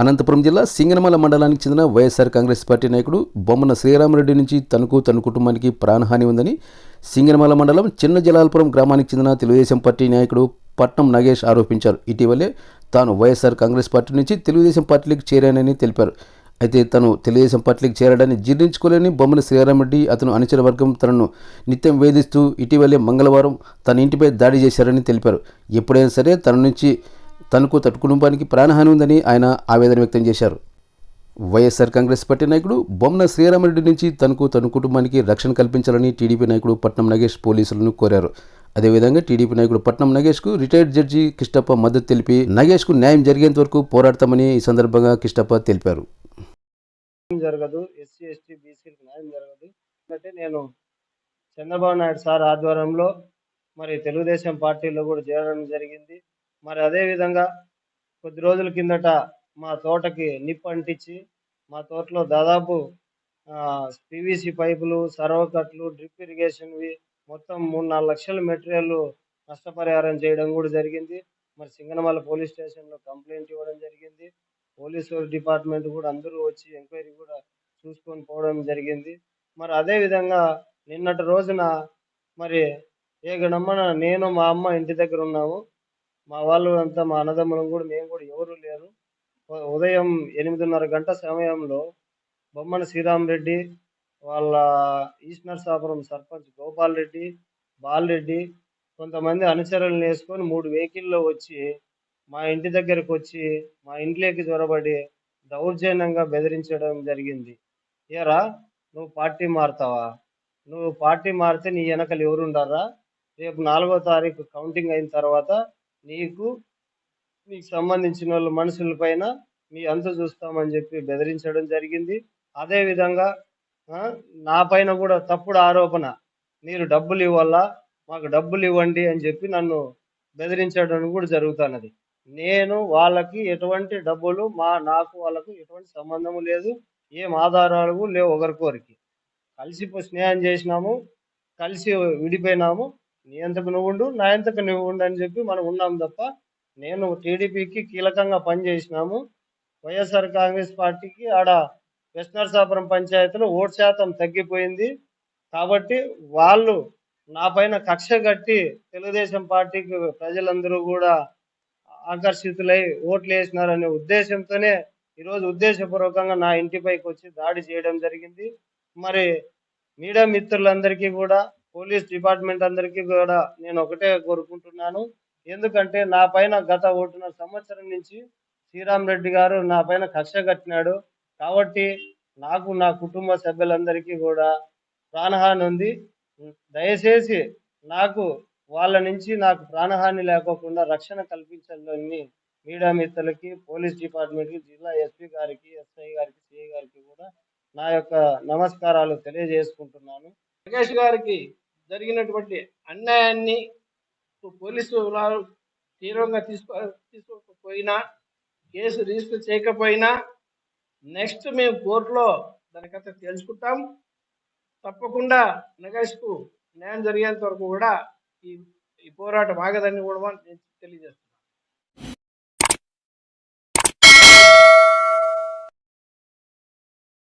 అనంతపురం జిల్లా సింగనమల మండలానికి చెందిన వైఎస్ఆర్ కాంగ్రెస్ పార్టీ నాయకుడు బొమ్మన శ్రీరామరెడ్డి నుంచి తనకు తన కుటుంబానికి ప్రాణహాని ఉందని సింగనమల మండలం చిన్న జలాల్పురం గ్రామానికి చెందిన తెలుగుదేశం పార్టీ నాయకుడు పట్నం నాగేష్ ఆరోపించారు. ఇటీవలే తాను వైఎస్ఆర్ కాంగ్రెస్ పార్టీ నుంచి తెలుగుదేశం పార్టీకి చేరానని తెలిపారు. అయితే తను తెలుగుదేశం పార్టీకి చేరడాన్ని జీర్ణించుకోలేని బొమ్మన శ్రీరామరెడ్డి అతను అనుచర వర్గం తనను నిత్యం వేధిస్తూ ఇటీవలే మంగళవారం తన ఇంటిపై దాడి చేశారని తెలిపారు. ఎప్పుడైనా సరే తన నుంచి తనకు తన కుటుంబానికి ప్రాణహాని ఉందని ఆయన ఆవేదన వ్యక్తం చేశారు. వైఎస్ఆర్ కాంగ్రెస్ పార్టీ నాయకుడు బొమ్మన శ్రీరామరెడ్డి నుంచి తనకు తన కుటుంబానికి రక్షణ కల్పించాలని టీడీపీ నాయకుడు పట్నం నగేష్ పోలీసులను కోరారు. అదేవిధంగా టీడీపీ నాయకుడు పట్నం నగేష్కు రిటైర్డ్ జడ్జి కిష్టప్ప మద్దతు తెలిపి నగేష్కు న్యాయం జరిగేంత వరకు పోరాడతామని ఈ సందర్భంగా కిష్టప్ప తెలిపారు. జరగదు ఎస్సీ ఎస్టీ బీసీలకు న్యాయం జరగదు. ఎందుకంటే నేను చంద్రబాబు నాయుడు సార్ ఆధ్వర్యంలో మరి తెలుగుదేశం పార్టీలో కూడా చేరడం జరిగింది. మరి అదే విధంగా కొద్ది రోజుల కిందట మా తోటకి నిప్పు అంటించి మా తోటలో దాదాపు పీవీసీ పైపులు సర్వకట్లు డ్రిప్ ఇరిగేషన్వి మొత్తం మూడు నాలుగు లక్షల మెటీరియల్ నష్టపరిహారం చేయడం కూడా జరిగింది. మరి సింగనమల పోలీస్ స్టేషన్లో కంప్లైంట్ ఇవ్వడం జరిగింది. పోలీసు డిపార్ట్మెంట్ కూడా అందరూ వచ్చి ఎంక్వైరీ కూడా చూసుకొని పోవడం జరిగింది. మరి అదే విధంగా నిన్నటి రోజున మరి ఏ గణమ్మన నేను మా అమ్మ ఇంటి దగ్గర ఉన్నాము. మా వాళ్ళు అంతా మా అన్నదమ్ములం కూడా మేము కూడా ఎవరు లేరు. ఉదయం ఎనిమిదిన్నర గంట సమయంలో బొమ్మన శ్రీరామరెడ్డి వాళ్ళ ఈస్ట్ నరసాపురం సర్పంచ్ గోపాల్ రెడ్డి బాలరెడ్డి కొంతమంది అనుచరులను వేసుకొని మూడు వెహికల్లో వచ్చి మా ఇంటి దగ్గరకు వచ్చి మా ఇంట్లోకి జ్వరబడి దౌర్జన్యంగా బెదిరించడం జరిగింది. ఏరా నువ్వు పార్టీ మారుతావా? నువ్వు పార్టీ మారితే నీ వెనకలు ఎవరుండారా? రేపు నాలుగో తారీఖు కౌంటింగ్ అయిన తర్వాత నీకు నీకు సంబంధించిన వాళ్ళ మనుషుల పైన మీ అంత చూస్తామని చెప్పి బెదిరించడం జరిగింది. అదేవిధంగా నా పైన కూడా తప్పుడు ఆరోపణ మీరు డబ్బులు ఇవ్వాలా మాకు డబ్బులు ఇవ్వండి అని చెప్పి నన్ను బెదిరించడం కూడా జరుగుతున్నది నేను వాళ్ళకి ఎటువంటి డబ్బులు మా నాకు వాళ్ళకు ఎటువంటి సంబంధము లేదు ఏం ఆధారాలు లేవు ఒకరికొరికి కలిసి స్నేహం చేసినాము కలిసి విడిపోయినాము. నీ అంతకు నువ్వు ఉండు నా అంతకు నువ్వు ఉండు అని చెప్పి మనం ఉన్నాం తప్ప నేను టీడీపీకి కీలకంగా పనిచేసినాము. వైఎస్ఆర్ కాంగ్రెస్ పార్టీకి ఆడ వెస్ట్ నరసాపురం పంచాయతీలో ఓటు శాతం తగ్గిపోయింది. కాబట్టి వాళ్ళు నా పైన కక్ష కట్టి తెలుగుదేశం పార్టీకి ప్రజలందరూ కూడా ఆకర్షితులై ఓట్లు వేసినారనే ఉద్దేశంతోనే ఈరోజు ఉద్దేశపూర్వకంగా నా ఇంటిపైకి వచ్చి దాడి చేయడం జరిగింది. మరి మీడియా మిత్రులందరికీ కూడా పోలీస్ డిపార్ట్మెంట్ అందరికీ కూడా నేను ఒకటే కోరుకుంటున్నాను. ఎందుకంటే నా పైన గత ఒకటిన్నర సంవత్సరం నుంచి శ్రీరామ్ రెడ్డి గారు నా పైన కక్ష కట్టినాడు. కాబట్టి నాకు నా కుటుంబ సభ్యులందరికీ కూడా ప్రాణహాని ఉంది. దయచేసి నాకు వాళ్ళ నుంచి నాకు ప్రాణహాని లేకోకుండా రక్షణ కల్పించాలని మీడియా మిత్రులకి పోలీస్ డిపార్ట్మెంట్కి జిల్లా ఎస్పీ గారికి ఎస్ఐ గారికి సిఐ గారికి కూడా నా యొక్క నమస్కారాలు తెలియజేసుకుంటున్నాను. ప్రకాష్ గారికి జరిగినటువంటి అన్యాయాన్ని పోలీసు వారు తీవ్రంగా తీసుకో తీసుకోకపోయినా కేసు రిజిస్టర్ చేయకపోయినా నెక్స్ట్ మేము కోర్టులో దానికంతా తెలుసుకుంటాం. తప్పకుండా నగేష్కు న్యాయం జరిగేంత వరకు కూడా ఈ ఈ పోరాటం ఆగదని కూడా నేను తెలియజేస్తాను